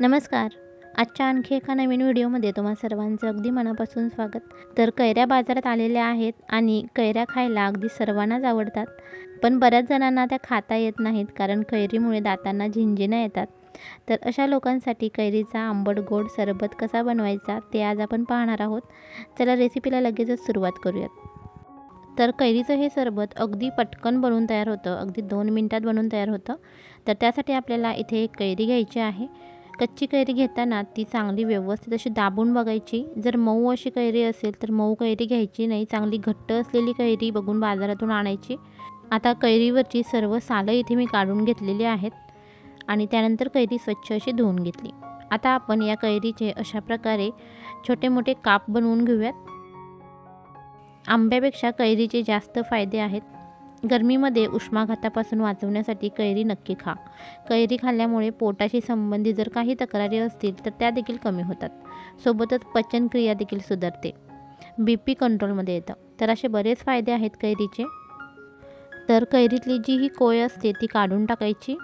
नमस्कार. आजच्या आणखी एका नवीन व्हिडिओमध्ये तुम्हा सर्वांचं अगदी मनापासून स्वागत. तर कैऱ्या बाजारात आलेल्या आहेत आणि कैऱ्या खायला अगदी सर्वांनाच आवडतात. पण बऱ्याच जणांना त्या खाता येत नाहीत कारण कैरीमुळे दातांना झिंजिण्या येतात. तर अशा लोकांसाठी कैरीचा आंबट गोड सरबत कसा बनवायचा ते आज आपण पाहणार आहोत. चला रेसिपीला लगेचच सुरुवात करूयात. तर कैरीचं हे सरबत अगदी पटकन बनवून तयार होतं. अगदी दोन मिनटात बनवून तयार होतं. तर त्यासाठी आपल्याला इथे एक कैरी घ्यायची आहे. कच्ची कैरी घेताना ती चांगली व्यवस्थित अशी दाबून बघायची. जर मऊ अशी कैरी असेल तर मऊ कैरी घ्यायची नाही. चांगली घट्ट असलेली कैरी बघून बाजारातून आणायची. आता कैरीवरची सर्व सालं इथे मी काढून घेतलेली आहेत आणि त्यानंतर कैरी स्वच्छ अशी धुवून घेतली. आता आपण या कैरीचे अशा प्रकारे छोटे मोठे काप बनवून घेऊयात. आंब्यापेक्षा कैरीचे जास्त फायदे आहेत. गरमीमध्ये उष्माघातापासून वाचवण्यासाठी कैरी नक्की खा. कैरी खाल्ल्यामुळे पोटाशी संबंधित जर काही तक्रारी असतील तर त्या देखील कमी होतात. सोबतच पचनक्रिया देखील सुधारते. बी पी कंट्रोलमध्ये येतं. तर असे बरेच फायदे आहेत कैरीचे. तर कैरीतली जी ही कोय असते ती काढून टाकायची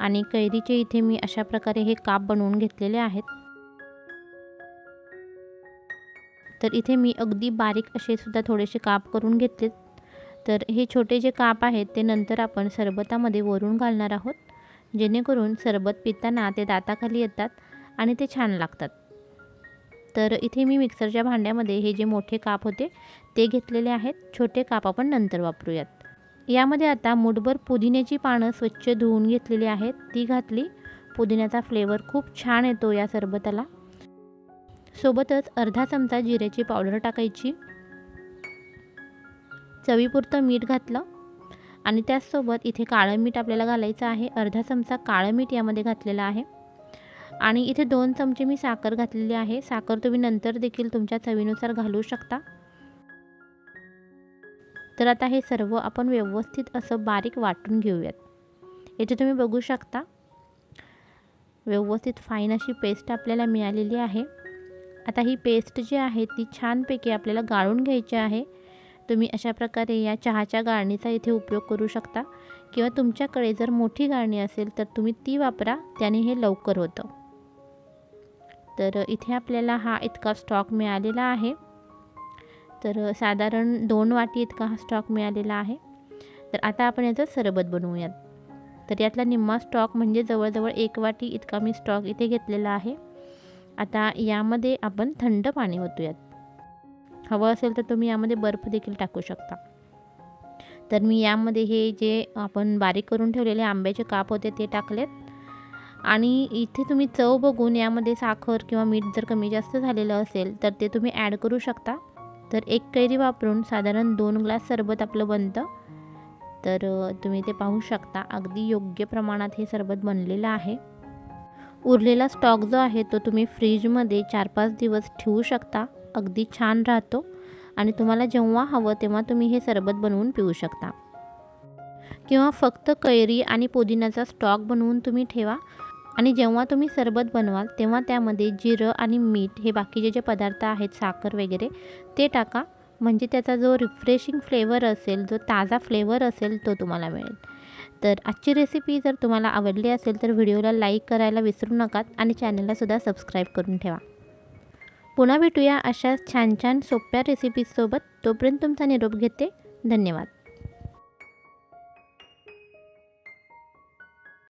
आणि कैरीचे इथे मी अशा प्रकारे हे काप बनवून घेतलेले आहेत. तर इथे मी अगदी बारीक असे सुद्धा थोडेसे काप करून घेतलेत. तर हे छोटे जे काप आहेत ते नंतर आपण सरबतामध्ये वरून घालणार आहोत. जेणेकरून सरबत पिताना ते दाताखाली येतात आणि ते छान लागतात. तर इथे मी मिक्सरच्या भांड्यामध्ये हे जे मोठे काप होते ते घेतलेले आहेत. छोटे काप आपण नंतर वापरूयात. यामध्ये आता मुठभर पुदिन्याची पानं स्वच्छ धुवून घेतलेली आहेत. ती घातली. पुदिन्याचा फ्लेवर खूप छान येतो या सरबताला. सोबतच अर्धा चमचा जिऱ्याची पावडर टाकायची. चवीपुरतं मीठ घातलं आणि त्याचसोबत इथे काळं मीठ आपल्याला घालायचं आहे. अर्धा चमचा काळं मीठ यामध्ये घातलेलं आहे. आणि इथे दोन चमचे मी साखर घातलेली आहे. साखर तुम्ही नंतर देखील तुमच्या चवीनुसार घालू शकता. तर आता हे सर्व आपण व्यवस्थित असं बारीक वाटून घेऊयात. इथे तुम्ही बघू शकता. व्यवस्थित फाईन अशी पेस्ट आपल्याला मिळालेली आहे. आता ही पेस्ट जी आहे ती छानपैकी आपल्याला गाळून घ्यायची आहे. तुम्ही अशा प्रकारे या चहाच्या गाळणीचा इथे उपयोग करू शकता. किंवा तुमच्याकडे जर मोठी गाळणी असेल तर तुम्ही ती वापरा त्याने हे लवकर होतं. तर इथे आपल्याला हा इतका स्टॉक मिळालेला आहे. तर साधारण दोन वाटी इतका हा स्टॉक मिळालेला आहे. तर आता आपण याचं सरबत बनवूयात. तर यातला निम्मा स्टॉक म्हणजे जवळजवळ एक वाटी इतका मी स्टॉक इथे घेतलेला आहे. आता यामध्ये आपण थंड पाणी ओतूयात. हवं असेल तर तुम्ही यामध्ये बर्फ देखील टाकू शकता. तर मी यामध्ये हे जे आपण बारीक करून ठेवलेले आंब्याचे काप होते ते टाकलेत. आणि इथे तुम्ही चव बघून यामध्ये साखर किंवा मीठ जर कमी जास्त झालेलं असेल तर ते तुम्ही ॲड करू शकता. तर एक कैरी वापरून साधारण दोन ग्लास सरबत आपलं बनतं. तर तुम्ही ते पाहू शकता. अगदी योग्य प्रमाणात हे सरबत बनलेलं आहे. उरलेला स्टॉक जो आहे तो तुम्ही फ्रीजमध्ये चार पाच दिवस ठेवू शकता. अगदी छान राहतो आणि तुम्हाला जेव्हा हवं तेव्हा तुम्ही हे सरबत बनवून पिऊ शकता. किंवा फक्त कैरी आणि पुदिन्याचा स्टॉक बनवून तुम्ही ठेवा आणि जेव्हा तुम्ही सरबत बनवाल तेव्हा त्यामध्ये जिरं आणि मीठ हे बाकीचे जे पदार्थ आहेत साखर वगैरे ते टाका. म्हणजे त्याचा जो रिफ्रेशिंग फ्लेवर असेल जो ताजा फ्लेवर असेल तो तुम्हाला मिळेल. तर आजची रेसिपी जर तुम्हाला आवडली असेल तर व्हिडिओला लाईक करायला विसरू नका आणि चॅनललासुद्धा सबस्क्राईब करून ठेवा. पुन्हा भेटूया अशाच छान छान सोप्या रेसिपीजसोबत तोपर्यंत तुमचा निरोप घेते. धन्यवाद.